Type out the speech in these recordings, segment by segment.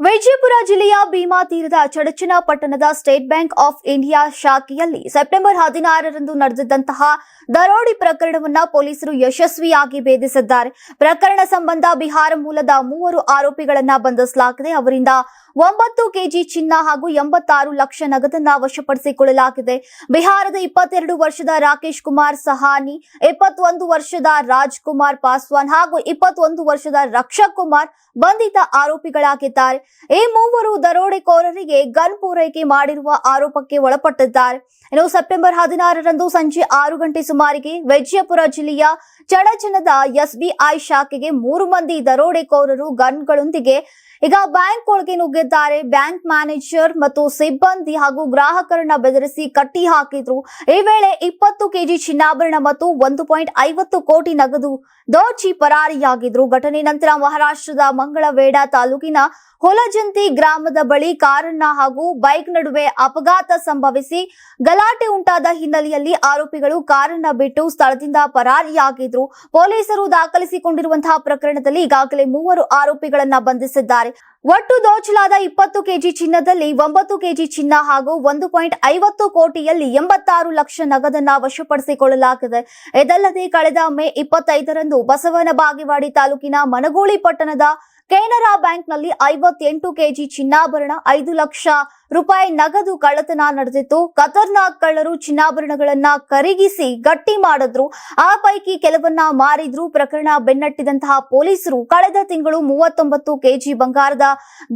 ವಿಜಯಪುರ ಜಿಲ್ಲೆಯ ಭೀಮಾ ತೀರದ ಚಡಚನ ಪಟ್ಟಣದ ಸ್ಟೇಟ್ ಬ್ಯಾಂಕ್ ಆಫ್ ಇಂಡಿಯಾ ಶಾಖೆಯಲ್ಲಿ ಸೆಪ್ಟೆಂಬರ್ ಹದಿನಾರರಂದು ನಡೆದಿದ್ದಂತಹ ದರೋಡಿ ಪ್ರಕರಣವನ್ನು ಪೊಲೀಸರು ಯಶಸ್ವಿಯಾಗಿ ಭೇದಿಸಿದ್ದಾರೆ. ಪ್ರಕರಣ ಸಂಬಂಧ ಬಿಹಾರ ಮೂಲದ ಮೂವರು ಆರೋಪಿಗಳನ್ನು ಬಂಧಿಸಲಾಗಿದೆ. ಅವರಿಂದ ಒಂಬತ್ತು ಕೆಜಿ ಚಿನ್ನ ಹಾಗೂ ಎಂಬತ್ತಾರು ಲಕ್ಷ ನಗದನ್ನ ವಶಪಡಿಸಿಕೊಳ್ಳಲಾಗಿದೆ. ಬಿಹಾರದ ಇಪ್ಪತ್ತೆರಡು ವರ್ಷದ ರಾಕೇಶ್ ಕುಮಾರ್ ಸಹಾನಿ, ಇಪ್ಪತ್ತೊಂದು ವರ್ಷದ ರಾಜ್ ಕುಮಾರ್ ಪಾಸ್ವಾನ್ ಹಾಗೂ ಇಪ್ಪತ್ತೊಂದು ವರ್ಷದ ರಕ್ಷಕ್ ಕುಮಾರ್ ಬಂಧಿತ ಆರೋಪಿಗಳಾಗಿದ್ದಾರೆ. ಈ ಮೂವರು ದರೋಡೆಕೋರರಿಗೆ ಗನ್ ಪೂರೈಕೆ ಮಾಡಿರುವ ಆರೋಪಕ್ಕೆ ಒಳಪಟ್ಟಿದ್ದಾರೆ. ಇನ್ನು ಸೆಪ್ಟೆಂಬರ್ ಹದಿನಾರರಂದು ಸಂಜೆ ಆರು ಗಂಟೆ ಸುಮಾರಿಗೆ ವೈಜಯಪುರ ಜಿಲ್ಲೆಯ ಚಡಚಣದ ಎಸ್ಬಿಐ ಶಾಖೆಗೆ ಮೂರು ಮಂದಿ ದರೋಡೆಕೋರರು ಗನ್ಗಳೊಂದಿಗೆ ಈಗ ಬ್ಯಾಂಕ್ ಒಳಗೆ ನುಗ್ಗಿದ್ದಾರೆ ಬ್ಯಾಂಕ್ ಮ್ಯಾನೇಜರ್ ಮತ್ತು ಸಿಬ್ಬಂದಿ ಹಾಗೂ ಗ್ರಾಹಕರನ್ನ ಬೆದರಿಸಿ ಕಟ್ಟಿ ಹಾಕಿದ್ರು. ಈ ವೇಳೆ ಇಪ್ಪತ್ತು ಕೆಜಿ ಚಿನ್ನಾಭರಣ ಮತ್ತು ಒಂದು ಪಾಯಿಂಟ್ ಐವತ್ತು ಕೋಟಿ ನಗದು ದೋಚಿ ಪರಾರಿಯಾಗಿದ್ರು. ಘಟನೆ ನಂತರ ಮಹಾರಾಷ್ಟ್ರದ ಮಂಗಳವೇಡ ತಾಲೂಕಿನ ಹೊಲಜಂತಿ ಗ್ರಾಮದ ಬಳಿ ಕಾರನ್ನ ಹಾಗೂ ಬೈಕ್ ನಡುವೆ ಅಪಘಾತ ಸಂಭವಿಸಿ ಗಲಾಟೆ ಉಂಟಾದ ಹಿನ್ನೆಲೆಯಲ್ಲಿ ಆರೋಪಿಗಳು ಕಾರನ್ನ ಬಿಟ್ಟು ಸ್ಥಳದಿಂದ ಪರಾರಿಯಾಗಿದ್ರು. ಪೊಲೀಸರು ದಾಖಲಿಸಿಕೊಂಡಿರುವಂತಹ ಪ್ರಕರಣದಲ್ಲಿ ಈಗಾಗಲೇ ಮೂವರು ಆರೋಪಿಗಳನ್ನ ಬಂಧಿಸಿದ್ದಾರೆ. ಒಟ್ಟು ದೋಚಲಾದ ಇಪ್ಪತ್ತು ಕೆಜಿ ಚಿನ್ನದಲ್ಲಿ ಒಂಬತ್ತು ಕೆಜಿ ಚಿನ್ನ ಹಾಗೂ ಒಂದು ಪಾಯಿಂಟ್ ಐವತ್ತು ಕೋಟಿಯಲ್ಲಿ ಎಂಬತ್ತಾರು ಲಕ್ಷ ನಗದನ್ನ ವಶಪಡಿಸಿಕೊಳ್ಳಲಾಗಿದೆ. ಇದಲ್ಲದೆ ಕಳೆದ ಮೇ ಇಪ್ಪತ್ತೈದರಂದು ಬಸವನ ಬಾಗೇವಾಡಿ ತಾಲೂಕಿನ ಮನಗೂಳಿ ಪಟ್ಟಣದ ಕೆನರಾ ಬ್ಯಾಂಕ್ನಲ್ಲಿ ಐವತ್ತೆಂಟು ಕೆಜಿ ಚಿನ್ನಾಭರಣ, ಐದು ಲಕ್ಷ ರೂಪಾಯಿ ನಗದು ಕಳ್ಳತನ ನಡೆದಿತ್ತು. ಖತರ್ನಾಕ್ ಕಳ್ಳರು ಚಿನ್ನಾಭರಣಗಳನ್ನ ಕರಗಿಸಿ ಗಟ್ಟಿ ಮಾಡಿದ್ರು. ಆ ಪೈಕಿ ಕೆಲವನ್ನ ಮಾರಿದ್ರು. ಪ್ರಕರಣ ಬೆನ್ನಟ್ಟಿದಂತಹ ಪೊಲೀಸರು ಕಳೆದ ತಿಂಗಳು ಮೂವತ್ತೊಂಬತ್ತು ಕೆಜಿ ಬಂಗಾರದ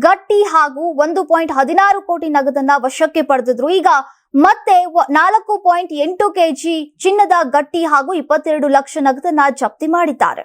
ಗಟ್ಟಿ ಹಾಗೂ ಒಂದು ಪಾಯಿಂಟ್ ಹದಿನಾರು ಕೋಟಿ ನಗದನ್ನ ವಶಕ್ಕೆ ಪಡೆದಿದ್ರು. ಈಗ ಮತ್ತೆ ನಾಲ್ಕು ಪಾಯಿಂಟ್ ಎಂಟು ಕೆಜಿ ಚಿನ್ನದ ಗಟ್ಟಿ ಹಾಗೂ ಇಪ್ಪತ್ತೆರಡು ಲಕ್ಷ ನಗದನ್ನ ಜಪ್ತಿ ಮಾಡಿದ್ದಾರೆ.